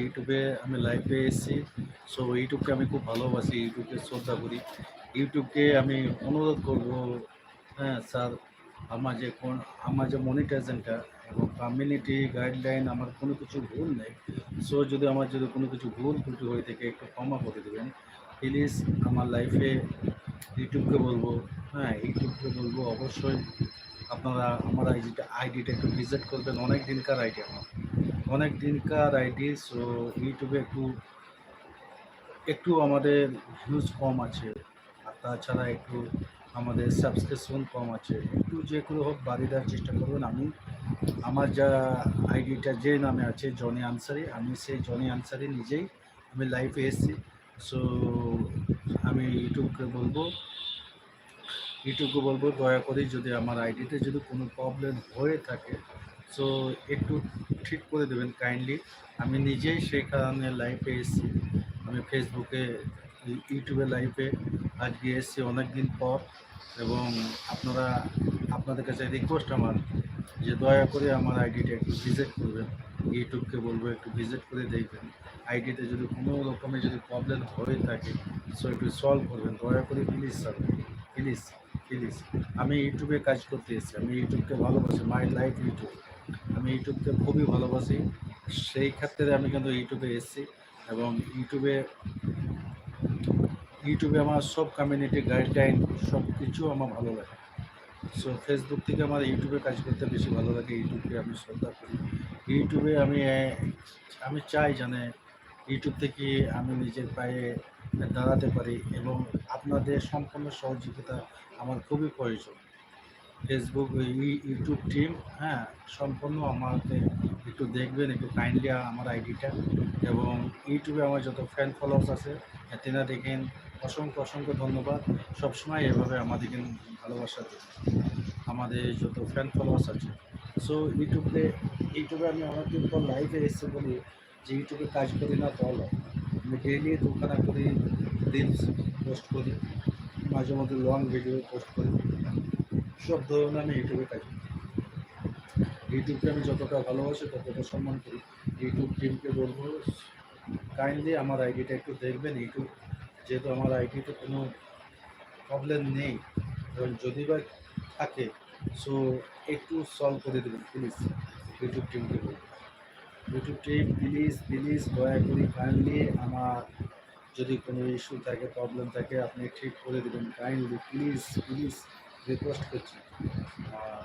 ইউটিউবে আমি লাইভে এসেছি। সো ইউটিউবকে আমি খুব ভালোবাসি ইউটিউবকে শ্রদ্ধা করি। ইউটিউবকে আমি অনুরোধ করব হ্যাঁ স্যার, আমার যে কোন, আমার যে মনিটাইজেশনটা এবং কমিউনিটি গাইডলাইন আমার কোনো কিছু ভুল নেই। সো যদি আমার যদি কোনো কিছু ভুল ত্রুটি হয়ে থাকে, একটু ক্ষমা করে দেবেন। প্লিজ আমার লাইফে ইউটিউবকে বলব হ্যাঁ ইউটিউবকে বলব, অবশ্যই আপনারা আমার আইডিটা আইডিটা একটু ভিজিট করবেন। অনেক দিনকার আইডি আমার। অনেক দিনকার আইডি সো ইউটিউবে একটু একটু আমাদের ভিউজ কম আছে। আর তাছাড়া একটু আমাদের সাবস্ক্রিপশন কম আছে। একটু যে করে হোক বাড়িয়ে দেওয়ার চেষ্টা করবেন। আমি, আমার যা আইডিটা যে নামে আছে জনি আনসারি আমি সেই জনি আনসারি নিজেই আমি লাইভে এসেছি। সো আমি ইউটিউবকে বলব। ইউটিউবকে বলব, দয়া করে যদি আমার আইডিতে যদি কোনো প্রবলেম হয়ে থাকে সো একটু ঠিক করে দেবেন কাইন্ডলি আমি নিজেই সেই কারণে লাইভে এসেছি। আমি ফেসবুকে ইউটিউবে লাইভে আজকে এসেছি অনেক দিন পর এবং আপনারা, আপনাদের কাছে রিকোয়েস্ট আমার যে দয়া করে আমার আইডিটা একটু ভিজিট করবেন। ইউটিউবকে বলব একটু ভিজিট করে দেখবেন। আইডিতে যদি কোনো রকমের যদি প্রবলেম হয়ে থাকে সো একটু সলভ করবেন। দয়া করে প্লিজ স্যার প্লিজ প্লিজ আমি ইউটিউবে কাজ করতে এসেছি। আমি ইউটিউবকে ভালোবাসি। মাই লাইফ ইউটিউব আমি ইউটিউবকে খুবই ভালোবাসি। সেই ক্ষেত্রে আমি কিন্তু ইউটিউবে এসেছি এবং ইউটিউবে ইউটিউবে আমার সব কমিউনিটি গাইডলাইন সব কিছু আমার ভালো লাগে। সো ফেসবুক থেকে আমার ইউটিউবে কাজ করতে বেশি ভালো লাগে। ইউটিউবকে আমি শ্রদ্ধা করি। ইউটিউবে আমি আমি চাই জানে ইউটিউব থেকে আমি নিজের পায়ে দাঁড়াতে পারি এবং আপনাদের সম্পূর্ণ সহযোগিতা আমার খুবই প্রয়োজন। ফেসবুক ইউটিউব টিম হ্যাঁ সম্পূর্ণ আমাকে একটু দেখবেন, একটু কাইন্ডলি আমার আইডিটা এবং ইউটিউবে আমার যত ফ্যান ফলোয়ার্স আছে তেনা দেখেন, অসংখ্য অসংখ্য ধন্যবাদ। সবসময় এভাবে আমাদেরকে ভালোবাসা দেন। আমাদের যত ফ্যান ফলোয়ার্স আছে। সো ইউটিউবে ইউটিউবে আমি অনেক দিন পর লাইভে এসেছি বলি যে ইউটিউবে কাজ করি না দল আমি ডেইলি দুখানা করি রিলস পোস্ট করি। মাঝে মধ্যে লং ভিডিও পোস্ট করি। সব ধরনের আমি ইউটিউবে করি। ইউটিউবকে আমি যতটা ভালোবাসি, ততটা সম্মান করি। ইউটিউব টিমকে বলব কাইন্ডলি আমার আইডিটা একটু দেখবেন ইউটিউব যেহেতু আমার আইডিতে কোনো প্রবলেম নেই এবং যদি বা থাকে সো একটু সলভ করে দেবেন প্লিজ ইউটিউব টিমকে বলব। ইউটিউব টিম প্লিজ প্লিজ দয়া করে কাইন্ডলি আমার যদি কোনো ইস্যু থাকে প্রবলেম থাকে আপনি ঠিক করে দেবেন। কাইন্ডলি প্লিজ প্লিজ রিকোয়েস্ট করছি। আর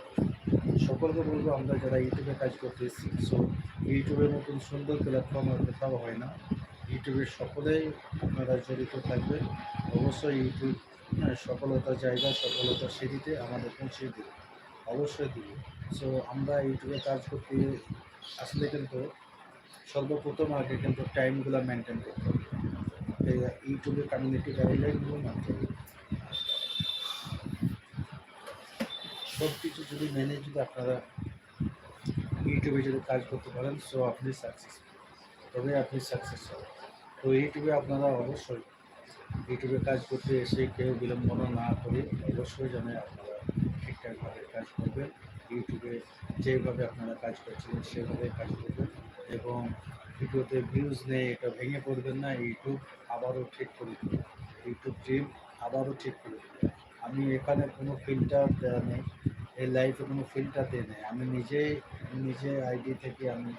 সকলকে বলব আমরা যারা ইউটিউবে কাজ করতে এসেছি সো ইউটিউবের মতন সুন্দর প্ল্যাটফর্ম আর কোথাও হয় না। ইউটিউবের সকলেই আপনারা জড়িত থাকবেন। অবশ্যই ইউটিউব হ্যাঁ, সফলতার জায়গা সফলতার সিঁড়িতে আমাদের পৌঁছে দেবে। অবশ্যই দিবে। সো আমরা ইউটিউবে কাজ করতে আসলে কিন্তু সর্বপ্রথম আগে কিন্তু টাইমগুলো মেনটেন করতে হবে। ইউটিউবে কমিউনিটি গাইডলাইনগুলো মানতে হবে। সব কিছু যদি মেনে যদি আপনারা ইউটিউবে যদি কাজ করতে পারেন সো আপনি সাকসেস তবে আপনি সাকসেস হবেন। তো ইউটিউবে আপনারা অবশ্যই ইউটিউবে কাজ করতে এসে কেউ বিলম্বনা না করে অবশ্যই যেন আপনারা ঠিকঠাকভাবে কাজ করবেন। ইউটিউবে যেভাবে আপনারা কাজ করছিলেন সেভাবে কাজ করবেন এবং ভিডিওতে ভিউজ নেই, এটা ভেঙে পড়বেন না। ইউটিউব আবারও ঠিক করে ইউটিউব টিম আবারও ঠিক করে আমি এখানে কোনো ফিল্টার দেওয়া নেই, এই লাইফে কোনো ফিল্টার দেয় নেই। আমি নিজেই নিজে আইডি থেকে আমি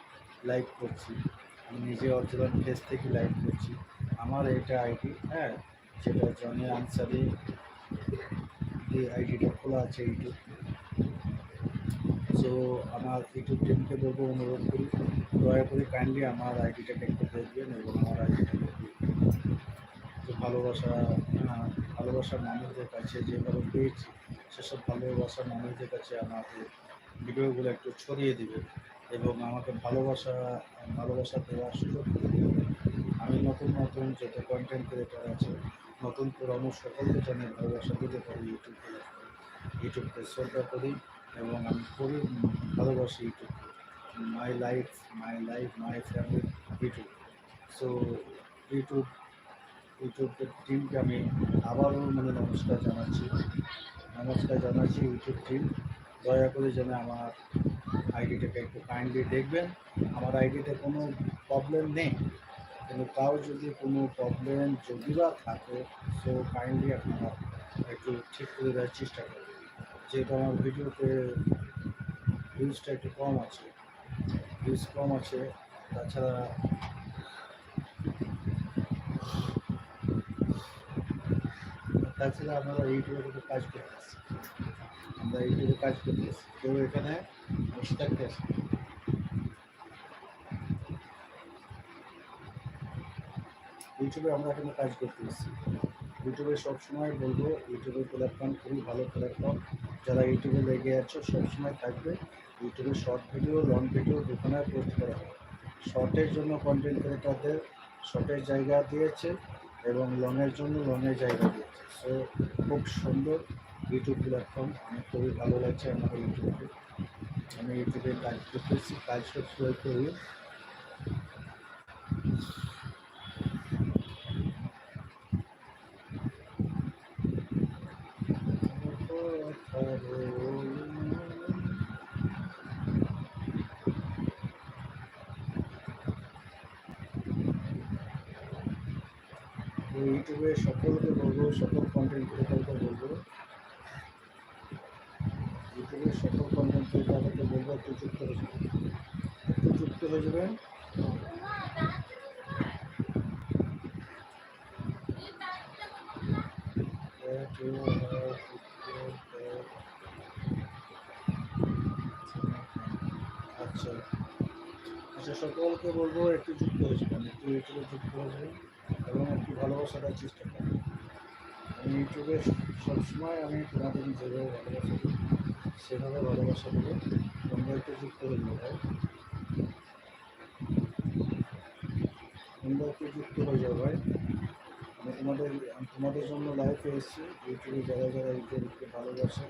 লাইভ করছি। আমি নিজে অরিজিনাল ফেস থেকে লাইভ করছি। আমার এটা আইডি হ্যাঁ সেটা জনি আনসারি এই আইডিটা খোলা আছে ইউটিউব। সো আমার ইউটিউব টিমকে বলব, অনুরোধ করি, দয়া করে কাইন্ডলি আমার আইডিটাকে একটু দেখবেন এবং আমার আইডিটাকে যে ভালোবাসা ভালোবাসার মানুষদের কাছে যেভাবে পেয়েছি, সেসব ভালোবাসার মানুষদের কাছে আমাকে ভিডিওগুলো একটু ছড়িয়ে দেবে এবং আমাকে ভালোবাসা ভালোবাসা দেওয়ার সুযোগ করে দেবে। আমি নতুন নতুন যত কন্টেন্ট ক্রিয়েটার আছে, নতুন পুরানো সকলকে জানিয়ে ভালোবাসা দিতে পারি ইউটিউবে ইউটিউবকে শ্রদ্ধা করি এবং আমি খুবই ভালোবাসি ইউটিউবকে my life my life my family YouTube so YouTube ইউটিউবের টিমকে আমি আবারও মানে নমস্কার জানাচ্ছি। নমস্কার জানাচ্ছি ইউটিউব টিম। দয়া করে যেন আমার আইডিটাকে একটু কাইন্ডলি দেখবেন। আমার আইডিতে কোনো প্রবলেম নেই। কিন্তু তাও যদি কোনো প্রবলেম যদি বা থাকে সো কাইন্ডলি আপনারা একটু ঠিক করে দেওয়ার চেষ্টা করবেন। যেহেতু আমার ভিডিওতে ভিউজটা একটু কম আছে। ভিউজ কম আছে, তাছাড়া তাছাড়া আপনারা ইউটিউবে কিন্তু কাজ করতেছি আমরা ইউটিউবে কাজ করতেছি কেউ এখানে বসে থাকতে আসে ইউটিউবে আমরা এখানে কাজ করতেছি ইউটিউবে সবসময় বলব ইউটিউবের প্ল্যাটফর্ম খুবই ভালো প্ল্যাটফর্ম যারা ইউটিউবে লেগে আছে, সবসময় থাকবে। ইউটিউবে শর্ট ভিডিও লং ভিডিও দুখানে পোস্ট করা হয় শর্টের জন্য কন্টেন্ট ক্রিয়েটারদের শর্টের জায়গা দিয়েছে এবং লংয়ের জন্য লংয়ের জায়গা দিয়েছে। সো, খুব সুন্দর ইউটিউব প্ল্যাটফর্ম আমার খুবই ভালো লাগছে আমার ইউটিউবে আমি ইউটিউবে কাজ করতেছি, কাজ সবসময় করি তো ইউটিউবে সকলকে বলব, সকল কন্টেন্ট ক্রিয়েটারকে বলব, ইউটিউবে সকল কন্টেন্ট ক্রিয়েটারকে বলব, একটু যুক্ত হয়ে যাবেন। একটু যুক্ত হয়ে যাবেন। আচ্ছা। আচ্ছা সকলকে বলব একটু যুক্ত হয়ে যাবেন, একটু ইউটিউবে যুক্ত হয়ে যাবেন। ভালোবাসা দেওয়ার চেষ্টা করি আমি ইউটিউবে সবসময় আমি তোমাদের যেভাবে ভালোবাসা দিই সেভাবে ভালোবাসা দেবো তোমরা একটু যুক্ত হয়ে ভাই তোমরা একটু যুক্ত হয়ে যাও ভাই আমি তোমাদের তোমাদের জন্য লাইভে এসেছি। ইউটিউবে যারা যারা ইউটিউবকে ভালোবাসে,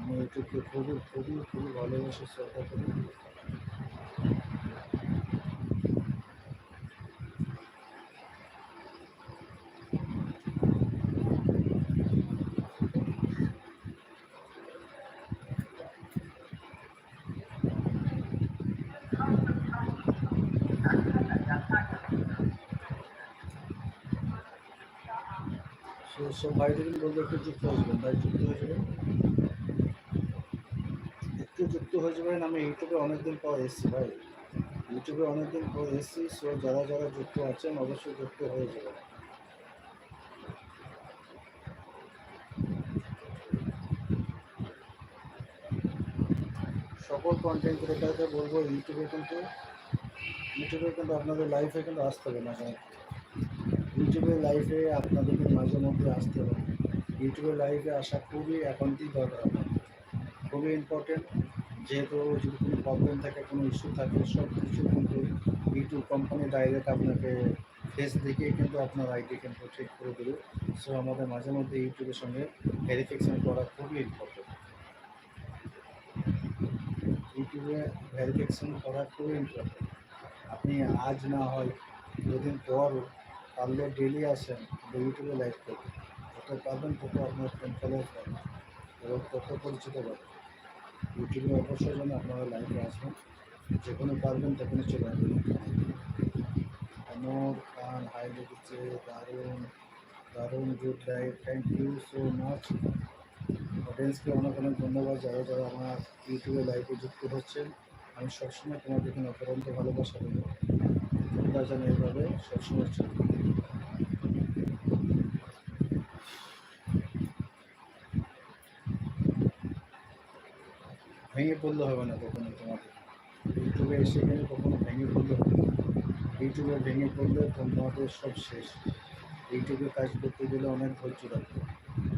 আমি ইউটিউবকে খুবই খুবই খুবই ভালোবাসি শ্রদ্ধা করি। সো সব ভাইদের বলব একটু যুক্ত হয়ে যাবেন ভাই যুক্ত হয়ে যাবেন। একটু যুক্ত হয়ে যাবেন আমি ইউটিউবে অনেকদিন পর এসেছি ভাই। ইউটিউবে অনেকদিন পর এসেছি, সো যারা যারা যুক্ত আছেন অবশ্যই যুক্ত হয়ে যাবেন। সকল কন্টেন্ট ক্রিয়েটারকে বলব, ইউটিউবে কিন্তু ইউটিউবে কিন্তু আপনাদের লাইফে কিন্তু আসতে হবে না হ্যাঁ লাইফে আপনাদেরকে মাঝে মধ্যে আসতে হবে। ইউটিউবের লাইভে আসা খুবই একান্তই দরকার খুবই ইম্পর্টেন্ট যেহেতু যদি কোনো প্রবলেম থাকে, কোনো ইস্যু থাকে সব কিছু কিন্তু ইউটিউব কোম্পানি ডাইরেক্ট আপনাকে ফেস দেখেই কিন্তু আপনার আইডি কিন্তু ঠিক করে দেবে। সো আমাদের মাঝে মধ্যে ইউটিউবের সঙ্গে ভেরিফিকেশান করা খুবই ইম্পর্টেন্ট ইউটিউবে ভেরিফিকেশান করা খুবই ইম্পর্টেন্ট আপনি আজ না হয় দুদিন পর পারলে ডেলি আসেন ইউটিউবে লাইভ করবেন। যত পারবেন তত আপনার ফ্রেন্ড পাবেন এবং তত পরিচিত পাবেন ইউটিউবে অবশ্যই যেন আপনারা লাইভে আসবেন যেখানে পারবেন সেখানে চলে আসবেন। অমর খান হাই লিখেছে দারুণ দারুণ good live thank you so much অডিয়েন্সকে অনেক অনেক ধন্যবাদ, যারা যারা আমার ইউটিউবে লাইভে যুক্ত হচ্ছেন। আমি সবসময় তোমাদের এখানে অপরন্ত ভালোবাসা দেবো। সবসময় ভেঙে পড়লে হবে না কখনো তোমাদের। ইউটিউবে এসে কিন্তু কখনো ভেঙে পড়লে হবে না। ইউটিউবে ভেঙে পড়লে তোমাদের সব শেষ। ইউটিউবে কাজ করতে গেলে অনেক ধৈর্য রাখবে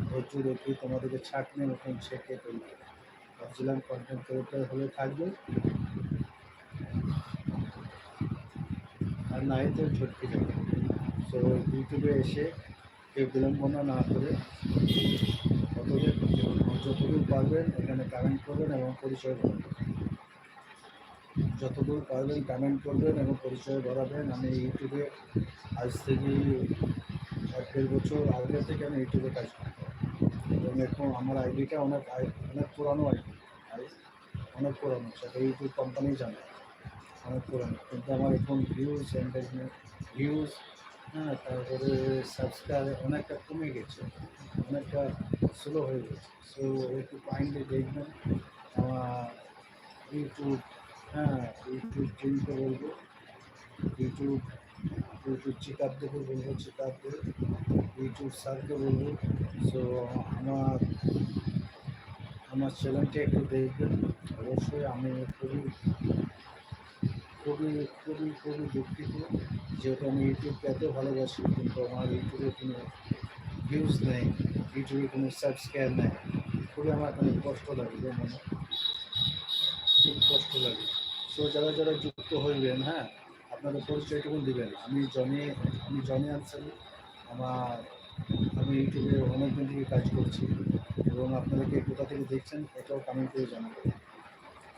ধৈর্য রেখে তোমাদেরকে ছাঁকনি মতন ছেঁকে তুলবে ভাবছিলাম কন্টেন্ট ক্রিয়েটার হলে থাকবে। আর নাই তো ঝটকে যাবে সো ইউটিউবে এসে কেউ বিলম্বনা না করে কতদিন যতদূর পারবেন এখানে কমেন্ট করবেন এবং পরিচয় বাড়াবেন যতদূর পারবেন কমেন্ট করবেন এবং পরিচয় বাড়াবেন আমি ইউটিউবে আজ থেকে এক দেড় বছর আগে থেকে আমি ইউটিউবে কাজ করি। এবং এখন আমার আইডিটা অনেক অনেক পুরানো আইডি অনেক পুরানো, সেটা ইউটিউব কোম্পানি জানে। অনেক পুরানো, কিন্তু আমার এখন ভিউজ এন্টারটেনমেন্ট ভিউজ হ্যাঁ তারপরে সাবস্ক্রাইব অনেকটা কমে গেছে, অনেকটা স্লো হয়ে গেছে। সো একটু কাইন্ডলি দেখবেন, আমার ইউটিউব হ্যাঁ ইউটিউব টিমকে বলব ইউটিউব ইউটিউব চেক আপ দেখে বলব চেক আপ দেবে ইউটিউব স্যারকে বলব। সো আমার আমার চ্যানেলটা একটু দেখবেন, অবশ্যই আমি খুবই খুবই খুবই খুবই দুঃখিত যেহেতু আমি ইউটিউবকে এত ভালোবাসি, কিন্তু আমার ইউটিউবে কোনো ভিউজ নেই ইউটিউবে কোনো সাবস্ক্রাইব নেই। খুবই আমার কোনো কষ্ট লাগে যে মনে খুব কষ্ট লাগে। সো যারা যারা যুক্ত হইবেন হ্যাঁ আপনাদের পরিচয়টুকু দিবেন। আমি জনি আমি জনি আনসারি। আমার, আমি ইউটিউবে অনেক দিন থেকে কাজ করছি এবং আপনাদেরকে কোথা থেকে দেখছেন, এটাও কমেন্ট করে জানাবেন।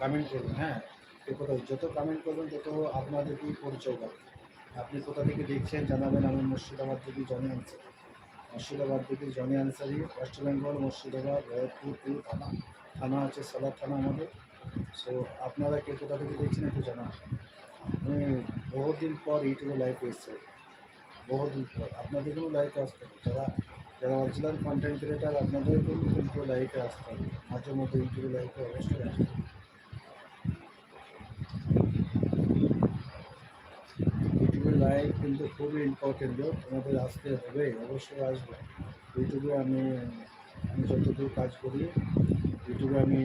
কমেন্ট করবেন হ্যাঁ। এ কোথাও যত কমেন্ট করবেন, তত আপনাদেরকেই পরিচয় পাবেন আপনি কোথা থেকে দেখছেন, জানাবেন, আমি মুর্শিদাবাদ থেকে জনি আনসারি মুর্শিদাবাদ থেকে Johnny Ansari West Bengal Murshidabad Bharatpur two থানা থানা আছে, সালাদ থানা আমাদের। সো আপনারা কে কোথা থেকে দেখছেন একটু জানান। আমি বহুদিন পর ইউটিউবে লাইভ এসেছি। বহুদিন পর। আপনাদেরকেও লাইভে আসতে হবে। যারা যারা অরিজিনাল কন্টেন্ট ক্রিয়েটার আপনাদেরকেও কিন্তু লাইভে আসতে হবে। মাঝে মধ্যে ইউটিউবে লাইভে অবশ্যই আসতে হবে। লাইভ কিন্তু খুবই ইম্পর্টেন্ট তোমাদের আসতে হবে, অবশ্যই আসবে। ইউটিউবে আমি আমি যতদূর কাজ করি ইউটিউবে আমি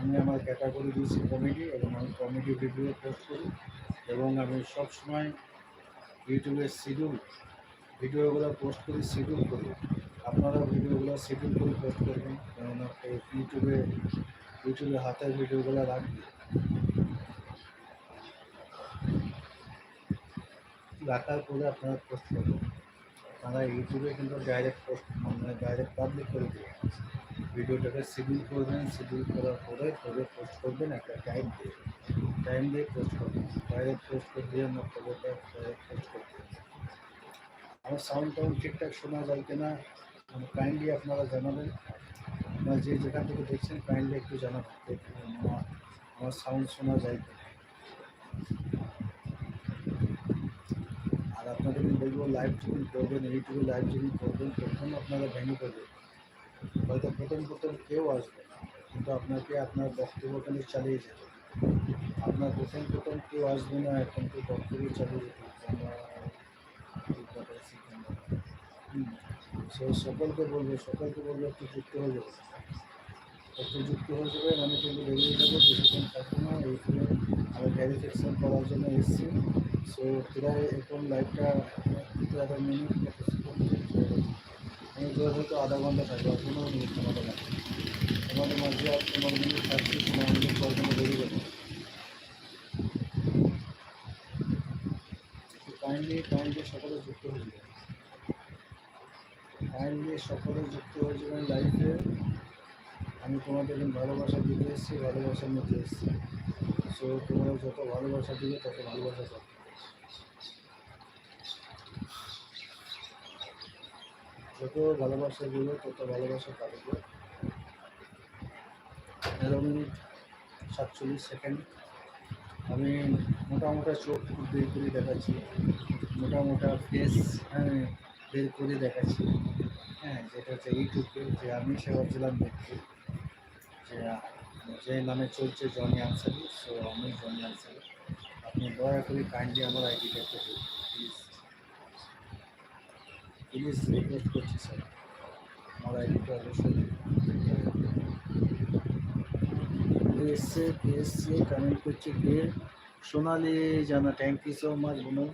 আমি আমার ক্যাটাগরি দিয়েছি কমেডি এবং আমি কমেডি ভিডিও পোস্ট করি এবং আমি সবসময় ইউটিউবে শিডিউল ভিডিওগুলো পোস্ট করি শিডিউল করি। আপনারা ভিডিওগুলো শিডিউল করে পোস্ট করবেন, কেননা ইউটিউবে ইউটিউবে হাতের ভিডিওগুলো রাখবে। রাখার পরে আপনারা পোস্ট করবেন। আপনারা ইউটিউবে কিন্তু ডাইরেক্ট পোস্ট মানে ডাইরেক্ট পাবলিক করে দেবেন। ভিডিওটাকে শিডিউল করবেন শিডিউল করার পরে তবে পোস্ট করবেন, একটা টাইম দিয়ে। টাইম দিয়ে পোস্ট করবেন। ডাইরেক্ট পোস্ট করে দিয়ে না খবরটা ডাইরেক্ট পোস্ট করতে আমার সাউন্ড টাউন্ড ঠিকঠাক শোনা যায় কিনা কাইন্ডলি আপনারা জানাবেন। আপনারা যে যেখান থেকে দেখছেন কাইন্ডলি একটু জানাবেন আমার আমার সাউন্ড শোনা যায় কিনা। আর আপনাদের বলব লাইভ যখন করবেন ইউটিউবে লাইভ যখন করবেন, তখন আপনারা ভেঙে করবেন হয়তো প্রথম প্রথম কেউ আসবে না, কিন্তু আপনাকে আপনার বক্তব্যখানে চালিয়ে যেতে আপনার প্রথম প্রথম কেউ আসবে না, এখন তো বক্তব্য চালিয়ে যেতে এই। সো সকলকে বলব সকলকে বলব একটু যুক্ত হয়ে যাবে একটু যুক্ত হয়ে যাবেন, আমি কিন্তু বেরিয়ে যাব, বেশিক্ষণ থাকব না। এইখানে আমি ভ্যারিফিকেশন করার জন্য এসেছি। সো প্রায় এখন লাইভটা প্রায় মিনিট কত সেকেন্ড আমি ধরে হয়তো আধা ঘণ্টা থাকব আর পনেরো মিনিট তোমাদের লাগবে তোমাদের মাঝে আর পনেরো মিনিট থাকছি পনেরো মিনিট পর জন্য বেরিয়ে যাব কাইন্ডলি কাইন্ডলি সকলে যুক্ত হয়ে যাবে কাইন্ডলি সকলে যুক্ত হয়ে যাবেন লাইফে আমি তোমাদের ভালোবাসা দিতে এসেছি ভালোবাসা নিতে এসেছি। সো তোমরা যত ভালোবাসা দিবে, তত ভালোবাসা পাবে। যত ভালোবাসা দিবে তত ভালোবাসা পাবে তেরো মিনিট সাতচল্লিশ সেকেন্ড। আমি মোটা মোটা চোখ বের করে দেখাচ্ছি। মোটা মোটা ফেস হ্যাঁ বের করে দেখাচ্ছি। হ্যাঁ যেটা হচ্ছে ইউটিউবে যে আমি সেবা ছিলাম দেখতে। যে যে নামে চলছে জনি আনসারি সো আমি জনি আনসারি আপনি দয়া করে কাইন্ডলি আমার আইডিটা একটু প্লিজ রিকোয়েস্ট করছি স্যার আমার আইডিটা অবশ্যই এসছে এসছে কমেন্ট করছে কে? Sonali Jana thank you so much বনু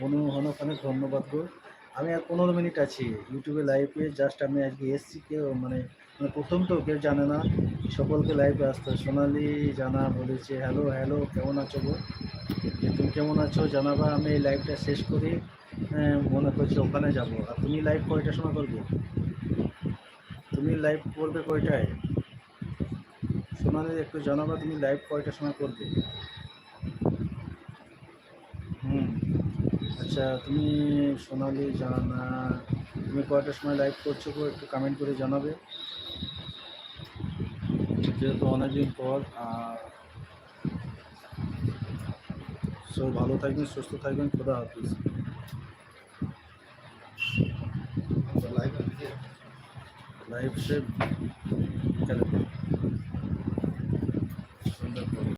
বনু অনেক অনেক ধন্যবাদ গো। আমি আর পনেরো মিনিট আছি ইউটিউবে লাইভে জাস্ট আমি আজকে এসছি কেউ মানে মানে প্রথম তো, কেউ জানে না, সকলকে লাইভে আসতে। সোনালি জানা বলেছে হ্যালো হ্যালো কেমন আছো গো? তুমি কেমন আছো? জানাবা, আমি এই লাইভটা শেষ করি। মনে করছি ওখানে যাব। আর তুমি লাইভ কয়টার সময় করবে? তুমি লাইভ করবে কয়টায়? সোনালি, একটু জানাবা তুমি লাইভ কয়টার সময় করবে? হুম আচ্ছা তুমি সোনালি, জানা, তুমি কয়টার সময় লাইভ করছ একটু কমেন্ট করে জানাবে। যেহেতু অনেকদিন পর, আর সো ভালো থাকবেন, সুস্থ থাকবেন, খোদা হাফিজ। লাইভ সে